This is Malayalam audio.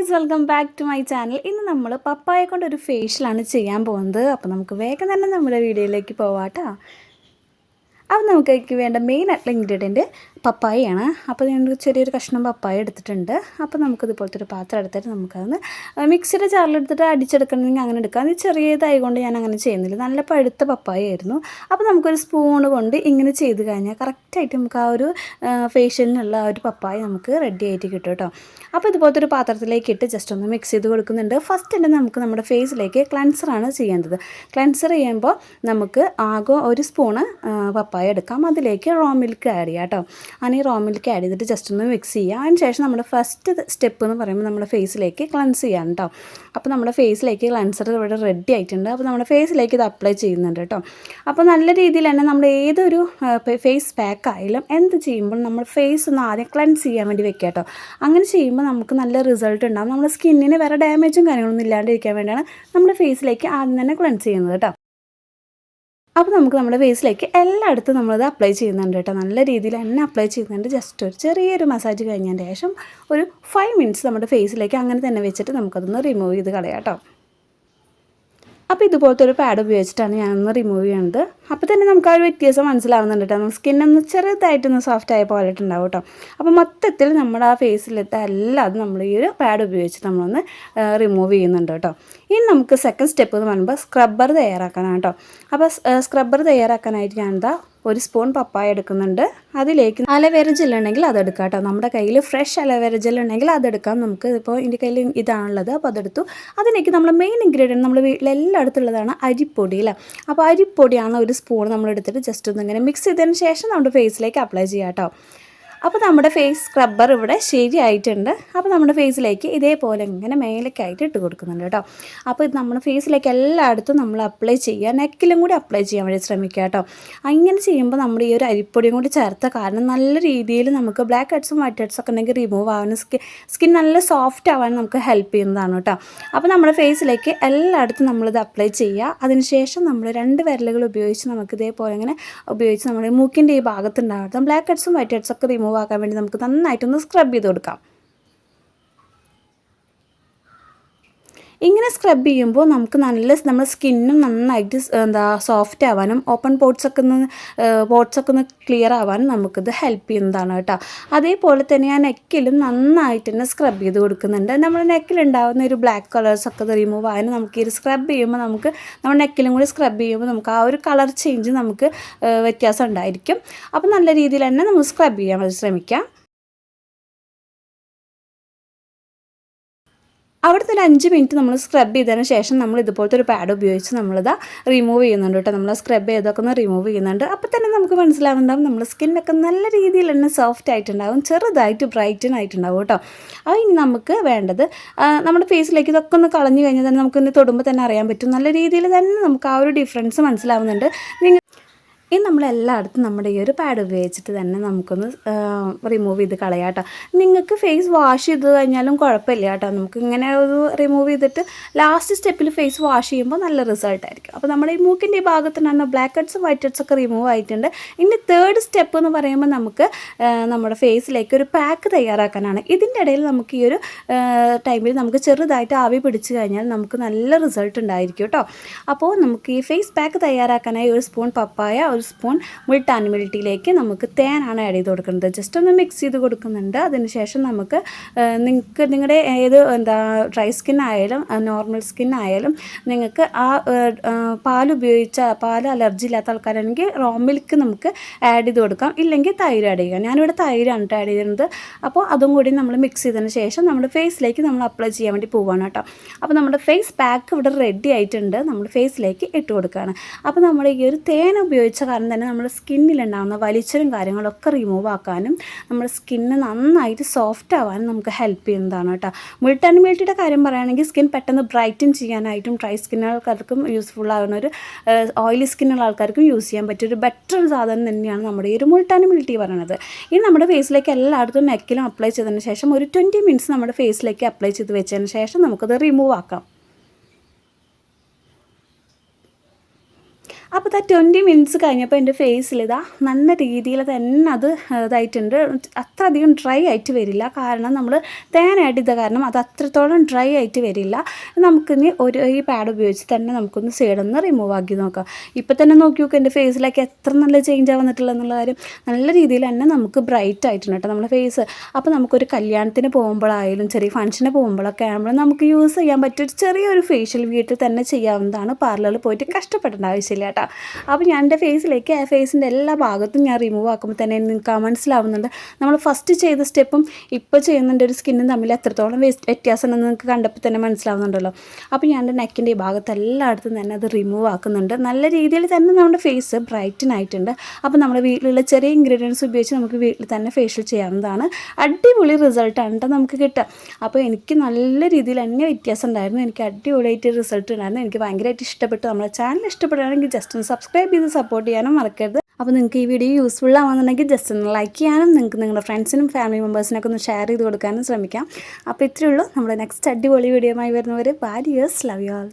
Guys welcome back to my channel ഇന്ന് നമ്മൾ പപ്പായ കൊണ്ട് ഒരു ഫേഷ്യലാണ് ചെയ്യാൻ പോകുന്നത്. അപ്പോൾ നമുക്ക് വേഗം തന്നെ നമ്മുടെ വീഡിയോയിലേക്ക് പോവാട്ടോ. അപ്പോൾ നമുക്ക് വേണ്ട മെയിൻ ആയിട്ടുള്ള ഇൻഗ്രീഡിയന്റ് പപ്പായയാണ്. അപ്പോൾ ഞാൻ ചെറിയൊരു കഷ്ണം പപ്പായ എടുത്തിട്ടുണ്ട്. അപ്പോൾ നമുക്കിത് പോലത്തെ ഒരു പാത്രം എടുത്തിട്ട് നമുക്കതൊന്ന് മിക്സിയുടെ ജാറിലെടുത്തിട്ട് അടിച്ചെടുക്കണമെങ്കിൽ അങ്ങനെ എടുക്കാം. അത് ചെറിയതായതുകൊണ്ട് ഞാൻ അങ്ങനെ ചെയ്യുന്നില്ല. നല്ല പഴുത്ത പപ്പായ ആയിരുന്നു അപ്പോൾ നമുക്കൊരു സ്പൂൺ കൊണ്ട് ഇങ്ങനെ ചെയ്ത് കഴിഞ്ഞാൽ കറക്റ്റായിട്ട് നമുക്ക് ആ ഒരു ഫേഷ്യലിനുള്ള ആ ഒരു പപ്പായ നമുക്ക് റെഡി ആയിട്ട് കിട്ടും കേട്ടോ. അപ്പോൾ ഇതുപോലത്തെ ഒരു പാത്രത്തിലേക്ക് ഇട്ട് ജസ്റ്റ് ഒന്ന് മിക്സ് ചെയ്ത് കൊടുക്കുന്നുണ്ട്. ഫസ്റ്റ് തന്നെ നമുക്ക് നമ്മുടെ ഫേസിലേക്ക് ക്ലൻസറാണ് ചെയ്യേണ്ടത്. ക്ലൻസർ ചെയ്യുമ്പോൾ നമുക്ക് ആകെ ഒരു സ്പൂണ് പപ്പായ എടുക്കാം. അതിലേക്ക് റോ മിൽക്ക് ആഡ് ചെയ്യാം കേട്ടോ. അങ്ങനെ ഈ റോ മിൽക്ക് ആഡ് ചെയ്തിട്ട് ജസ്റ്റ് ഒന്ന് മിക്സ് ചെയ്യുക. അതിന് ശേഷം നമ്മുടെ ഫസ്റ്റ് സ്റ്റെപ്പ് എന്ന് പറയുമ്പോൾ നമ്മുടെ ഫേസിലേക്ക് ക്ലൻസ് ചെയ്യാൻ കേട്ടോ അപ്പോൾ നമ്മുടെ ഫേസിലേക്ക് ക്ലൻസർ ഇവിടെ റെഡി ആയിട്ടുണ്ട്. അപ്പോൾ നമ്മുടെ ഫേസിലേക്ക് ഇത് അപ്ലൈ ചെയ്യുന്നുണ്ട് കേട്ടോ അപ്പോൾ നല്ല രീതിയിൽ തന്നെ നമ്മൾ ഏതൊരു ഫേസ് പാക്ക് ആയാലും എന്ത് ചെയ്യുമ്പോൾ നമ്മൾ ഫേസ് ഒന്ന് ആദ്യം ക്ലൻസ് ചെയ്യാൻ വേണ്ടി വെക്കുക കേട്ടോ അങ്ങനെ ചെയ്യുമ്പോൾ നമുക്ക് നല്ല റിസൾട്ട് ഉണ്ടാകും നമ്മുടെ സ്കിന്നിന് വേറെ ഡാമേജും കാര്യങ്ങളൊന്നും ഇല്ലാണ്ടിരിക്കാൻ വേണ്ടിയാണ് നമ്മുടെ ഫേസിലേക്ക് ആദ്യം തന്നെ ക്ലൻസ് ചെയ്യുന്നത് കേട്ടോ അപ്പോൾ നമുക്ക് നമ്മുടെ ഫേസിലേക്ക് എല്ലായിടത്തും നമ്മളത് അപ്ലൈ ചെയ്യുന്നുണ്ട് കേട്ടോ. നല്ല രീതിയിൽ തന്നെ അപ്ലൈ ചെയ്യുന്നുണ്ട്. ജസ്റ്റ് ഒരു ചെറിയൊരു മസാജ് കഴിഞ്ഞതിന് ശേഷം ഒരു ഫൈവ് മിനിറ്റ്സ് നമ്മുടെ ഫേസിലേക്ക് അങ്ങനെ തന്നെ വെച്ചിട്ട് നമുക്കതൊന്ന് റിമൂവ് ചെയ്ത് കളയാം കേട്ടോ. അപ്പോൾ ഇതുപോലത്തെ ഒരു പാഡ് ഉപയോഗിച്ചിട്ടാണ് ഞാനൊന്ന് റിമൂവ് ചെയ്യുന്നത് അപ്പോൾ തന്നെ നമുക്ക് ആ ഒരു വ്യത്യാസം മനസ്സിലാവുന്നുണ്ട് കേട്ടോ സ്കിന്നൊന്ന് ചെറുതായിട്ടൊന്ന് സോഫ്റ്റ് ആയ പോലെ ഉണ്ടാവും കേട്ടോ അപ്പോൾ മൊത്തത്തിൽ നമ്മുടെ ആ ഫേസിലത്തെ എല്ലാം നമ്മൾ ഈ ഒരു പാഡ് ഉപയോഗിച്ച് നമ്മളൊന്ന് റിമൂവ് ചെയ്യുന്നുണ്ട് കേട്ടോ ഇനി നമുക്ക് സെക്കൻഡ് സ്റ്റെപ്പ് എന്ന് പറയുമ്പോൾ സ്ക്രബ്ബർ തയ്യാറാക്കാനാണ് കേട്ടോ അപ്പോൾ സ്ക്രബ്ബർ തയ്യാറാക്കാനായിട്ട് ഞാൻ എന്താ ഒരു സ്പൂൺ പപ്പായ എടുക്കുന്നുണ്ട്. അതിലേക്ക് അലവേര ജെൽ ഉണ്ടെങ്കിൽ അതെടുക്കാം കേട്ടോ നമ്മുടെ കയ്യിൽ ഫ്രഷ് അലവേര ജെൽ ഉണ്ടെങ്കിൽ അതെടുക്കാം നമുക്ക് ഇപ്പോൾ എന്റെ കയ്യിൽ ഇതാണുള്ളത്. അപ്പോൾ അതെടുത്തു. അതിലേക്ക് നമ്മുടെ മെയിൻ ഇൻഗ്രീഡിയന്റ് നമ്മുടെ വീട്ടിൽ എല്ലായിടത്തുള്ളതാണ് അരിപ്പൊടി അല്ലേ അപ്പോൾ അരിപ്പൊടിയാണ് ഒരു സ്പൂൺ നമ്മൾ എടുത്തിട്ട് ജസ്റ്റ് ഒന്ന് ഇങ്ങനെ മിക്സ് ചെയ്തതിന് ശേഷം നമ്മുടെ ഫേസിലേക്ക് അപ്ലൈ ചെയ്യാം കേട്ടോ അപ്പോൾ നമ്മുടെ ഫേസ് സ്ക്രബ്ബർ ഇവിടെ ശരിയായിട്ടുണ്ട്. അപ്പോൾ നമ്മുടെ ഫേസിലേക്ക് ഇതേപോലെ ഇങ്ങനെ മേലേക്കായിട്ട് ഇട്ട് കൊടുക്കുന്നുണ്ട് കേട്ടോ. അപ്പോൾ ഇത് നമ്മുടെ ഫേസിലേക്ക് എല്ലായിടത്തും നമ്മൾ അപ്ലൈ ചെയ്യുക. നെക്കിലും കൂടി അപ്ലൈ ചെയ്യാൻ വേണ്ടി ശ്രമിക്കുക കേട്ടോ. അങ്ങനെ ചെയ്യുമ്പോൾ നമ്മുടെ ഈ ഒരു അരിപ്പൊടിയും കൂടി ചേർത്ത കാരണം നല്ല രീതിയിൽ നമുക്ക് ബ്ലാക്ക് ഹെഡ്സും വൈറ്റ് ഹെഡ്സും ഒക്കെ ഉണ്ടെങ്കിൽ റിമൂവ് ആവാനും സ്കിൻ സ്കിൻ നല്ല സോഫ്റ്റ് ആവാനും നമുക്ക് ഹെൽപ്പ് ചെയ്യുന്നതാണ് കേട്ടോ. അപ്പോൾ നമ്മുടെ ഫേസിലേക്ക് എല്ലായിടത്തും നമ്മളിത് അപ്ലൈ ചെയ്യുക. അതിനുശേഷം നമ്മൾ രണ്ട് വിരലുകൾ ഉപയോഗിച്ച് നമുക്ക് ഇതേപോലെ ഇങ്ങനെ ഉപയോഗിച്ച് നമ്മുടെ മൂക്കിന്റെ ഈ ഭാഗത്തുണ്ടാകും ബ്ലാക്ക് ഹെഡ്സും വൈറ്റ് ഹെഡ്സും ഒക്കെ റിമൂവ് ആക്കാൻ വേണ്ടി നമുക്ക് നന്നായിട്ടൊന്ന് സ്ക്രബ് ചെയ്ത് കൊടുക്കാം. ഇങ്ങനെ സ്ക്രബ് ചെയ്യുമ്പോൾ നമുക്ക് നല്ല നമ്മുടെ സ്കിന്നും നന്നായിട്ട് എന്താ സോഫ്റ്റ് ആവാനും ഓപ്പൺ പോർട്സ് ഒക്കെ ഒന്ന് പോർട്സ് ഒക്കെ ഒന്ന് ക്ലിയർ ആവാനും നമുക്കിത് ഹെൽപ്പ് ചെയ്യുന്നതാണ് കേട്ടോ. അതേപോലെ തന്നെ ഞാൻ നെക്കിലും നന്നായിട്ട് തന്നെ സ്ക്രബ് ചെയ്ത് കൊടുക്കുന്നുണ്ട്. നമ്മുടെ നെക്കിലുണ്ടാകുന്ന ഒരു ബ്ലാക്ക് കളേഴ്സൊക്കെ റിമൂവ് ആയാലും നമുക്ക് ഈ സ്ക്രബ് ചെയ്യുമ്പോൾ നമുക്ക് നമ്മുടെ നെക്കിലും കൂടി സ്ക്രബ് ചെയ്യുമ്പോൾ നമുക്ക് ആ ഒരു കളർ ചേഞ്ച് നമുക്ക് വ്യത്യാസം ഉണ്ടായിരിക്കും. അപ്പോൾ നല്ല രീതിയിൽ തന്നെ നമ്മൾ സ്ക്രബ് ചെയ്യാൻ ശ്രമിക്കാം. അവിടുത്തെ ഒരു അഞ്ച് മിനിറ്റ് നമ്മൾ സ്ക്രബ് ചെയ്തതിന് ശേഷം നമ്മൾ ഇതുപോലത്തെ ഒരു പാഡ് ഉപയോഗിച്ച് നമ്മളിത് റിമൂവ് ചെയ്യുന്നുണ്ട് കേട്ടോ. നമ്മൾ സ്ക്രബ് ചെയ്തൊക്കെ ഒന്ന് റിമൂവ് ചെയ്യുന്നുണ്ട്. അപ്പോൾ തന്നെ നമുക്ക് മനസ്സിലാവുന്നുണ്ടാവും നമ്മുടെ സ്കിന്നൊക്കെ നല്ല രീതിയിൽ തന്നെ സോഫ്റ്റ് ആയിട്ടുണ്ടാവും ചെറുതായിട്ട് ബ്രൈറ്റൻ ആയിട്ടുണ്ടാവും കേട്ടോ. അത് ഇനി നമുക്ക് വേണ്ടത് നമ്മുടെ ഫേസിലേക്ക് ഇതൊക്കെ ഒന്ന് കളഞ്ഞു കഴിഞ്ഞാൽ തന്നെ നമുക്കിന്ന് തൊടുമ്പോൾ തന്നെ അറിയാൻ പറ്റും. നല്ല രീതിയിൽ തന്നെ നമുക്ക് ആ ഒരു ഡിഫറൻസ് മനസ്സിലാവുന്നുണ്ട്. നിങ്ങൾ ഇനി നമ്മളെല്ലായിടത്തും നമ്മുടെ ഈ ഒരു പാഡ് ഉപയോഗിച്ചിട്ട് തന്നെ നമുക്കൊന്ന് റിമൂവ് ചെയ്ത് കളയാം കേട്ടോ. നിങ്ങൾക്ക് ഫേസ് വാഷ് ചെയ്ത് കഴിഞ്ഞാലും കുഴപ്പമില്ല കേട്ടോ. നമുക്ക് ഇങ്ങനെ ഒരു റിമൂവ് ചെയ്തിട്ട് ലാസ്റ്റ് സ്റ്റെപ്പിൽ ഫേസ് വാഷ് ചെയ്യുമ്പോൾ നല്ല റിസൾട്ട് ആയിരിക്കും. അപ്പോൾ നമ്മുടെ ഈ മൂക്കിന്റെ ഈ ഭാഗത്തുനിന്ന് ബ്ലാക്ക് ഹെഡ്സ് വൈറ്റ് ഹെഡ്സ് ഒക്കെ റിമൂവ് ആയിട്ടുണ്ട്. ഇനി തേർഡ് സ്റ്റെപ്പ് എന്ന് പറയുമ്പോൾ നമുക്ക് നമ്മുടെ ഫേസിലേക്ക് ഒരു പാക്ക് തയ്യാറാക്കാനാണ്. ഇതിന്റെ ഇടയിൽ നമുക്ക് ഈ ഒരു ടൈമിൽ നമുക്ക് ചെറുതായിട്ട് ആവി പിടിച്ച് കഴിഞ്ഞാൽ നമുക്ക് നല്ല റിസൾട്ട് ഉണ്ടായിരിക്കും കേട്ടോ. അപ്പോൾ നമുക്ക് ഈ ഫേസ് പാക്ക് തയ്യാറാക്കാനായി ഒരു സ്പൂൺ പപ്പായ സ്പൂൺ മുൾട്ടാൻ മിൽട്ടിയിലേക്ക് നമുക്ക് തേനാണ് ആഡ് ചെയ്ത് കൊടുക്കുന്നത്. ജസ്റ്റ് ഒന്ന് മിക്സ് ചെയ്ത് കൊടുക്കുന്നുണ്ട്. അതിനുശേഷം നമുക്ക് നിങ്ങൾക്ക് നിങ്ങളുടെ ഏത് എന്താ ഡ്രൈ സ്കിൻ ആയാലും നോർമൽ സ്കിൻ ആയാലും നിങ്ങൾക്ക് ആ പാൽ ഉപയോഗിച്ച പാൽ അലർജി ഇല്ലാത്ത ആൾക്കാരാണെങ്കിൽ റോ മിൽക്ക് നമുക്ക് ആഡ് ചെയ്ത് കൊടുക്കാം. ഇല്ലെങ്കിൽ തൈര് ആഡ് ചെയ്യുക. ഞാനിവിടെ തൈരാണ് ആഡ് ചെയ്യുന്നത്. അപ്പോൾ അതും കൂടി നമ്മൾ മിക്സ് ചെയ്തതിന് ശേഷം നമ്മുടെ ഫേസിലേക്ക് നമ്മൾ അപ്ലൈ ചെയ്യാൻ വേണ്ടി പോവാണ് കേട്ടോ അപ്പോൾ നമ്മുടെ ഫേസ് പാക്ക് ഇവിടെ റെഡി ആയിട്ടുണ്ട്. നമ്മൾ ഫേസിലേക്ക് ഇട്ട് കൊടുക്കുകയാണ്. അപ്പോൾ നമ്മൾ ഈ ഒരു തേൻ ഉപയോഗിച്ച കാരണം തന്നെ നമ്മുടെ സ്കിന്നിലുണ്ടാകുന്ന വലിച്ചലും കാര്യങ്ങളൊക്കെ റിമൂവ് ആക്കാനും നമ്മുടെ സ്കിന്ന് നന്നായിട്ട് സോഫ്റ്റ് ആവാനും നമുക്ക് ഹെൽപ്പ് ചെയ്യുന്നതാണ് കേട്ടോ. മുൾട്ടൻ മിൾട്ടിയുടെ കാര്യം പറയുകയാണെങ്കിൽ സ്കിൻ പെട്ടെന്ന് ബ്രൈറ്റൻ ചെയ്യാനായിട്ടും ഡ്രൈ സ്കിന്നുകൾക്കാർക്കും യൂസ്ഫുൾ ആകുന്ന ഒരു ഓയിലി സ്കിന്നുള്ള ആൾക്കാർക്കും യൂസ് ചെയ്യാൻ പറ്റിയ ഒരു ബെറ്റർ സാധനം തന്നെയാണ് നമ്മുടെ ഈ ഒരു മുൾട്ടാൻ മിൾട്ടി പറയുന്നത് ഇനി നമ്മുടെ ഫേസിലേക്ക് എല്ലായിടത്തും നെക്കിലും അപ്ലൈ ചെയ്തതിന് ശേഷം ഒരു ട്വന്റി മിനിറ്റ്സ് നമ്മുടെ ഫേസിലേക്ക് അപ്ലൈ ചെയ്ത് വെച്ചതിന് ശേഷം നമുക്കത് റിമൂവ് ആക്കാം. അപ്പോൾ ഇതാ ട്വന്റി മിനിറ്റ്സ് കഴിഞ്ഞപ്പോൾ എന്റെ ഫേസിൽ ഇതാ നല്ല രീതിയിൽ തന്നെ അത് ഇതായിട്ടുണ്ട്. അത്ര അധികം ഡ്രൈ ആയിട്ട് വരില്ല. കാരണം നമ്മൾ തേനായിട്ട് ഇത് കാരണം അത് അത്രത്തോളം ഡ്രൈ ആയിട്ട് വരില്ല. നമുക്കിനി ഒരു ഈ പാഡ് ഉപയോഗിച്ച് തന്നെ നമുക്കൊന്ന് സൈഡൊന്ന് റിമൂവ് ആക്കി നോക്കാം. ഇപ്പോൾ തന്നെ നോക്കി നോക്കുക എന്റെ ഫേസിലൊക്കെ എത്ര നല്ല ചേഞ്ച് വന്നിട്ടുള്ള എന്നുള്ള കാര്യം. നല്ല രീതിയിൽ തന്നെ നമുക്ക് ബ്രൈറ്റ് ആയിട്ടുണ്ട് കേട്ടോ നമ്മുടെ ഫേസ് അപ്പോൾ നമുക്കൊരു കല്യാണത്തിന് പോകുമ്പോഴായാലും ചെറിയ ഫംഗ്ഷന് പോകുമ്പോഴൊക്കെ ആകുമ്പോൾ നമുക്ക് യൂസ് ചെയ്യാൻ പറ്റിയ ചെറിയൊരു ഫേഷ്യൽ വീട്ടിൽ തന്നെ ചെയ്യാവുന്നതാണ്. പാർലറിൽ പോയിട്ട് കഷ്ടപ്പെടേണ്ട ആവശ്യമില്ല അപ്പോൾ ഞാൻ എന്റെ ഫേസിലേക്ക് ആ ഫേസിന്റെ എല്ലാ ഭാഗത്തും ഞാൻ റിമൂവ് ആക്കുമ്പോൾ തന്നെ നിങ്ങൾക്ക് മനസ്സിലാവുന്നുണ്ട്. നമ്മൾ ഫസ്റ്റ് ചെയ്ത സ്റ്റെപ്പും ഇപ്പോൾ ചെയ്യുന്നതിന്റെ ഒരു സ്കിന്നും തമ്മിൽ എത്രത്തോളം വ്യത്യാസം ഉണ്ടെന്ന് നിങ്ങൾക്ക് കണ്ടപ്പോൾ തന്നെ മനസ്സിലാവുന്നുണ്ടല്ലോ. അപ്പോൾ ഞാൻ എന്റെ നെക്കിന്റെ ഈ ഭാഗത്ത് എല്ലായിടത്തും തന്നെ അത് റിമൂവ് ആക്കുന്നുണ്ട്. നല്ല രീതിയിൽ തന്നെ നമ്മുടെ ഫേസ് ബ്രൈറ്റൻ ആയിട്ടുണ്ട്. അപ്പോൾ നമ്മുടെ വീട്ടിലുള്ള ചെറിയ ഇൻഗ്രീഡിയൻസ് ഉപയോഗിച്ച് നമുക്ക് വീട്ടിൽ തന്നെ ഫേഷ്യൽ ചെയ്യാവുന്നതാണ്. അടിപൊളി റിസൾട്ടാണ് കേട്ടോ നമുക്ക് കിട്ടുക. അപ്പോൾ എനിക്ക് നല്ല രീതിയിൽ തന്നെ വ്യത്യാസം ഉണ്ടായിരുന്നു. എനിക്ക് അടിപൊളിയായിട്ട് റിസൾട്ട് ഉണ്ടായിരുന്നു. എനിക്ക് ഭയങ്കരമായിട്ട് ഇഷ്ടപ്പെട്ടു. നമ്മുടെ ചാനൽ ഇഷ്ടപ്പെടുകയാണെങ്കിൽ ജസ്റ്റ് ഒന്ന് സബ്സ്ക്രൈബ് ചെയ്ത് സപ്പോർട്ട് ചെയ്യാനും മറക്കരുത്. അപ്പോൾ നിങ്ങൾക്ക് ഈ വീഡിയോ യൂസ്ഫുൾ ആവുന്നുണ്ടെങ്കിൽ ജസ്റ്റ് ഒന്ന് ലൈക്ക് ചെയ്യാനും നിങ്ങൾക്ക് നിങ്ങളുടെ ഫ്രണ്ട്സിനും ഫാമിലി മെമ്പേഴ്സിനൊക്കെ ഒന്ന് ഷെയർ ചെയ്ത് കൊടുക്കാനും ശ്രമിക്കാം. അപ്പോൾ ഇത്രയേ ഉള്ളൂ. നമ്മുടെ നെക്സ്റ്റ് അടിപൊളി വീഡിയോ ആയി വരുന്നവർ ബാരിയേഴ്സ് ലവ് യു ആൾ